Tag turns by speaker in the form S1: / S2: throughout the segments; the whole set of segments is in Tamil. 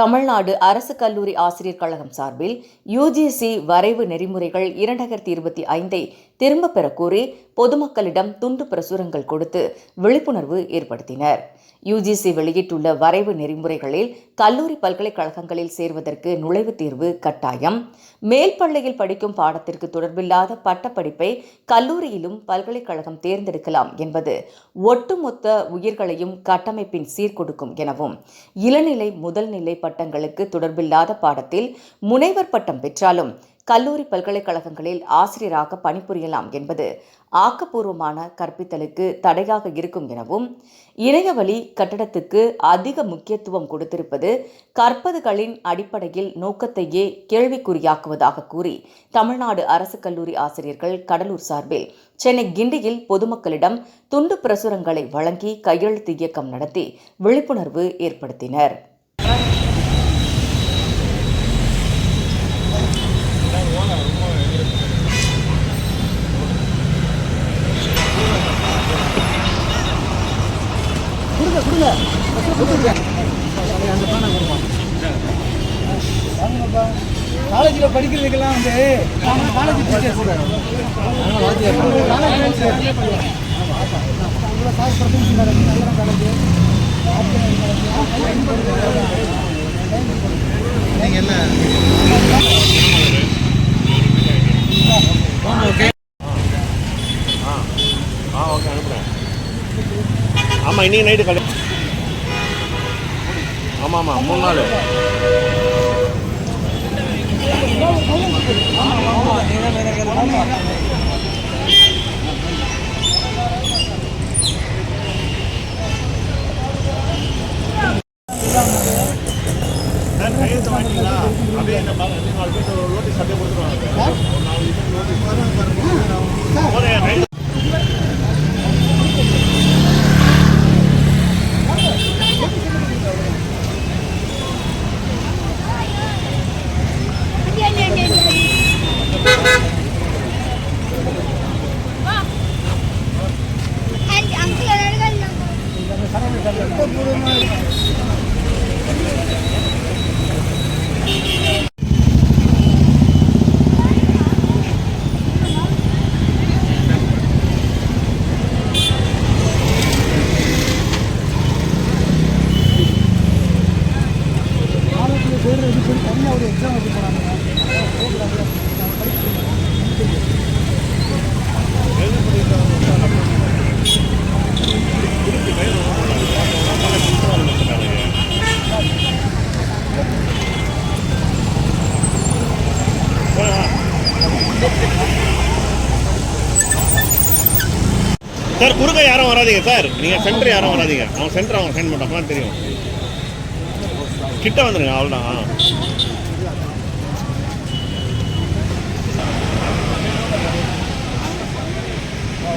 S1: தமிழ்நாடு அரசு கல்லூரி ஆசிரியர் கழகம் சார்பில் யுஜிசி வரைவு நெறிமுறைகள் இரண்டாயிரத்தி இருபத்தி ஐந்தை திரும்பப் பெற கோரி பொதுமக்களிடம் துண்டு பிரசுரங்கள் கொடுத்து விழிப்புணர்வு ஏற்படுத்தினர். யுஜிசி வெளியிட்டுள்ள வரைவு நெறிமுறைகளில் கல்லூரி பல்கலைக்கழகங்களில் சேர்வதற்கு நுழைவுத் தேர்வு கட்டாயம். மேல் பள்ளியில் படிக்கும் பாடத்திற்கு தொடர்பில்லாத பட்டப்படிப்பை கல்லூரியிலும் பல்கலைக்கழகம் தேர்ந்தெடுக்கலாம் என்பது ஒட்டுமொத்த உயிர்களையும் கட்டமைப்பின் சீர்கொடுக்கும் எனவும் இளநிலை முதல்நிலை பட்டங்களுக்கு தொடர்பில்லாத பாடத்தில் முனைவர் பட்டம் பெற்றாலும் கல்லூரி பல்கலைக்கழகங்களில் ஆசிரியராக பணிபுரியலாம் என்பது ஆக்கப்பூர்வமான கற்பித்தலுக்கு தடையாக இருக்கும் எனவும் இணையவழி கட்டடத்துக்கு அதிக முக்கியத்துவம் கொடுத்திருப்பது கற்பதுகளின் அடிப்படையில் நோக்கத்தையே கேள்விக்குறியாக்குவதாக கூறி தமிழ்நாடு அரசு கல்லூரி ஆசிரியர்கள் கடலூர் சார்பில் சென்னை கிண்டியில் பொதுமக்களிடம் துண்டு பிரசுரங்களை வழங்கி கையெழுத்து இயக்கம் நடத்தி விழிப்புணர்வு ஏற்படுத்தினர்.
S2: காலேஜில் படிக்கிறதுக்கெல்லாம் வந்து காலேஜ் டீச்சர்ஸ்
S3: ஆ ஓகே அனுப்புகிறேன் ஆமாம் இன்னைக்கு நைட்டு கல்யாணம் ஆமாம் ஆமாம் மூணு நாள். கையெழுத்து சார் குறுக்க யாரும் வராதீங்க சார். நீங்கள் சென்டர் யாரும் வராதீங்க. அவன் சென்டர் அவங்க சென்ட் பண்ணுறான் தெரியும். கிட்ட வந்துருங்க அவ்வளோதான்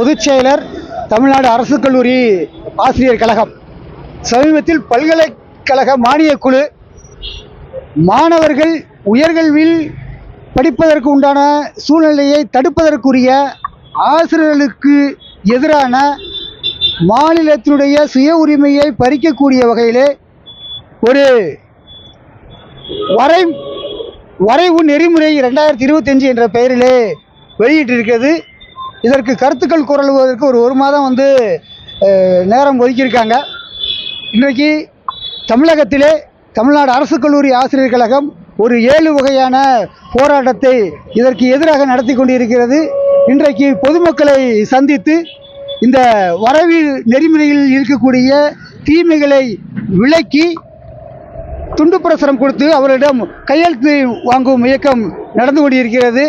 S2: பொதுச் செயலர் தமிழ்நாடு அரசு கல்லூரி ஆசிரியர் கழகம். சமீபத்தில் பல்கலைக்கழக மானிய குழு மாணவர்கள் உயர்கல்வியில் படிப்பதற்கு உண்டான சூழ்நிலையை தடுப்பதற்குரிய ஆசிரியர்களுக்கு எதிரான மாநிலத்தினுடைய சுய உரிமையை பறிக்கக்கூடிய வகையிலே ஒரு வரை வரைவு நெறிமுறை ரெண்டாயிரத்தி இருபத்தஞ்சு என்ற பெயரிலே வெளியிட்டிருக்கிறது. இதற்கு கருத்துக்கள் குரலுவதற்கு ஒரு ஒரு மாதம் வந்து நேரம் ஒதுக்கியிருக்காங்க. இன்றைக்கு தமிழகத்திலே தமிழ்நாடு அரசு கல்லூரி ஆசிரியர் கழகம் ஒரு ஏழு வகையான போராட்டத்தை இதற்கு எதிராக நடத்தி கொண்டிருக்கிறது. இன்றைக்கு பொதுமக்களை சந்தித்து இந்த வரவு நெறிமுறையில் இருக்கக்கூடிய தீமைகளை விளக்கி துண்டு பிரசுரம் கொடுத்து அவரிடம் கையெழுத்து வாங்கும் இயக்கம் நடந்து கொண்டிருக்கிறது.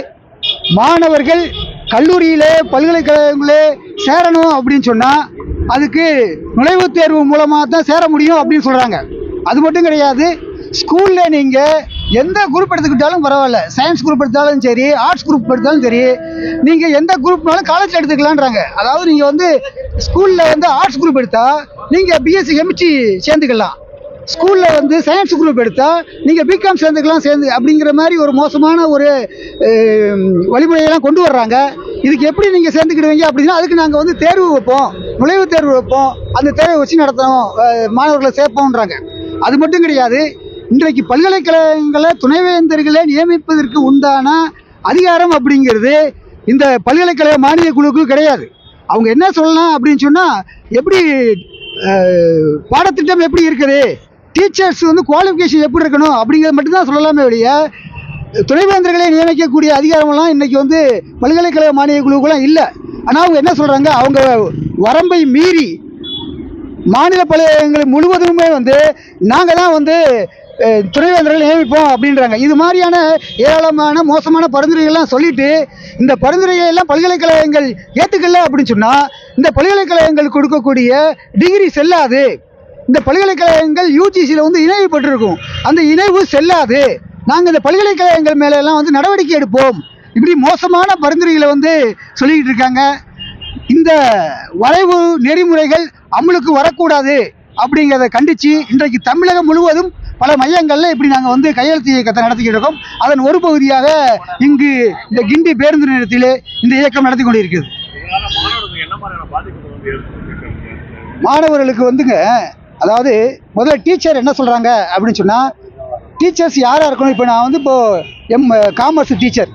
S2: மாணவர்கள் கல்லூரியிலே பல்கலைக்கழகங்களே சேரணும் அப்படின்னு சொன்னால் அதுக்கு நுழைவுத் தேர்வு மூலமாக தான் சேர முடியும் அப்படின்னு சொல்கிறாங்க அது மட்டும் கிடையாது ஸ்கூலில் நீங்கள் எந்த குரூப் எடுத்துக்கிட்டாலும் பரவாயில்ல. சயின்ஸ் குரூப் எடுத்தாலும் சரி ஆர்ட்ஸ் குரூப் எடுத்தாலும் சரி நீங்கள் எந்த குரூப்னாலும் காலேஜில் எடுத்துக்கலான்றாங்க. அதாவது நீங்கள் வந்து ஸ்கூலில் வந்து ஆர்ட்ஸ் குரூப் எடுத்தால் நீங்கள் பிஎஸ்சி கெமிஸ்ட்ரி சேர்ந்துக்கலாம். ஸ்கூலில் வந்து சயின்ஸ் குரூப் எடுத்தால் நீங்கள் பிகாம் சேர்ந்துக்கலாம் சேர்ந்து அப்படிங்கிற மாதிரி ஒரு மோசமான ஒரு வழிமுறையெல்லாம் கொண்டு வர்றாங்க. இதுக்கு எப்படி நீங்கள் சேர்ந்துக்கிடுவீங்க அப்படின்னா அதுக்கு நாங்கள் வந்து தேர்வு வைப்போம். நுழைவுத் தேர்வு வைப்போம். அந்த தேர்வை வச்சு நடத்தணும். மாணவர்களை சேர்ப்போன்றாங்க அது மட்டும் கிடையாது. இன்றைக்கு பல்கலைக்கழகங்களை துணைவேந்தர்களை நியமிப்பதற்கு உண்டான அதிகாரம் அப்படிங்கிறது இந்த பல்கலைக்கழக மானிய குழுக்கு கிடையாது. அவங்க என்ன சொல்லலாம் அப்படின்னு சொன்னால் எப்படி பாடத்திட்டம் எப்படி இருக்குது? டீச்சர்ஸ் வந்து குவாலிஃபிகேஷன் எப்படி இருக்கணும் அப்படிங்கிறது மட்டும்தான் சொல்லலாமே வெளிய துணைவேந்தர்களை நியமிக்கக்கூடிய அதிகாரமெல்லாம் இன்னைக்கு வந்து பல்கலைக்கழக மானிய குழுக்கெல்லாம் இல்லை. ஆனால் அவங்க என்ன சொல்கிறாங்க அவங்க வரம்பை மீறி மாநில பல்கலைக்கழகங்கள் முழுவதுமே வந்து நாங்கள் தான் வந்து துணைவேந்தர்கள் நியமிப்போம் அப்படின்றாங்க. இது மாதிரியான ஏராளமான மோசமான பரிந்துரைகள்லாம் சொல்லிட்டு இந்த பரிந்துரைகளை எல்லாம் பல்கலைக்கழகங்கள் ஏற்றுக்கல அப்படின்னு சொன்னால் இந்த பல்கலைக்கழகங்கள் கொடுக்கக்கூடிய டிகிரி செல்லாது. இந்த பல்கலைக்கழகங்கள் யூஜிசியில் வந்து இணைவு பெற்றிருக்கும். அந்த இணைவு செல்லாது. நாங்கள் இந்த பல்கலைக்கழகங்கள் மேல எல்லாம் வந்து நடவடிக்கை எடுப்போம். இப்படி மோசமான பரிந்துரைகளை வந்து சொல்லிக்கிட்டு இருக்காங்க. இந்த வரைவு நெறிமுறைகள் அமலுக்கு வரக்கூடாது அப்படிங்கிறத கண்டித்து இன்றைக்கு தமிழகம் முழுவதும் பல மையங்களில் இப்படி நாங்கள் வந்து கையெழுத்து இயக்கத்தை நடத்திக்கிட்டு இருக்கோம். அதன் ஒரு பகுதியாக இங்கு இந்த கிண்டி பேருந்து நிலையத்திலே இந்த இயக்கம் நடத்தி கொண்டிருக்கிறது. மாணவர்களுக்கு வந்துங்க அதாவது முதல்ல டீச்சர் என்ன சொல்கிறாங்க அப்படின்னு சொன்னால் டீச்சர்ஸ் யாராக இருக்கணும்? இப்போ நான் வந்து இப்போ எம் காமர்ஸ் டீச்சர்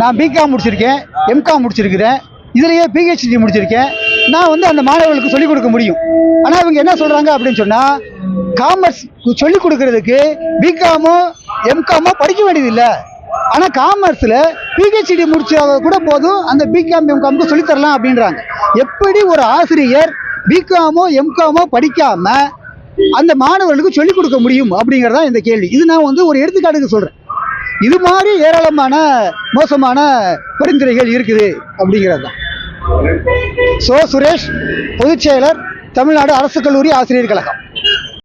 S2: நான் பிகாம் முடிச்சிருக்கேன் எம்காம் முடிச்சிருக்கிறேன். இதுலேயே பிஹெச்டி முடிச்சிருக்கேன். நான் வந்து அந்த மாணவர்களுக்கு சொல்லிக் கொடுக்க முடியும். ஆனால் இவங்க என்ன சொல்கிறாங்க அப்படின்னு சொன்னால் காமர்ஸ் சொல்லிக் கொடுக்கறதுக்கு பிகாமோ எம்காமோ படிக்க வேண்டியதில்லை. ஆனால் காமர்ஸில் பிஹெச்டி முடிச்சா கூட போதும் அந்த பிகாம் எம்காமுக்கு சொல்லித்தரலாம் அப்படின்றாங்க. எப்படி ஒரு ஆசிரியர் பிகாமோ எம்காமோ படிக்காம அந்த மாணவர்களுக்கு சொல்லிக் கொடுக்க முடியும் அப்படிங்கிறதா இந்த கேள்வி. இது நான் வந்து ஒரு எடுத்துக்காட்டுக்கு சொல்கிறேன் இது மாதிரி ஏராளமான மோசமான பரிந்துரைகள் இருக்குது அப்படிங்கிறது தான். சோ சுரேஷ் பொதுச் செயலர் தமிழ்நாடு அரசு கல்லூரி ஆசிரியர் கழகம்.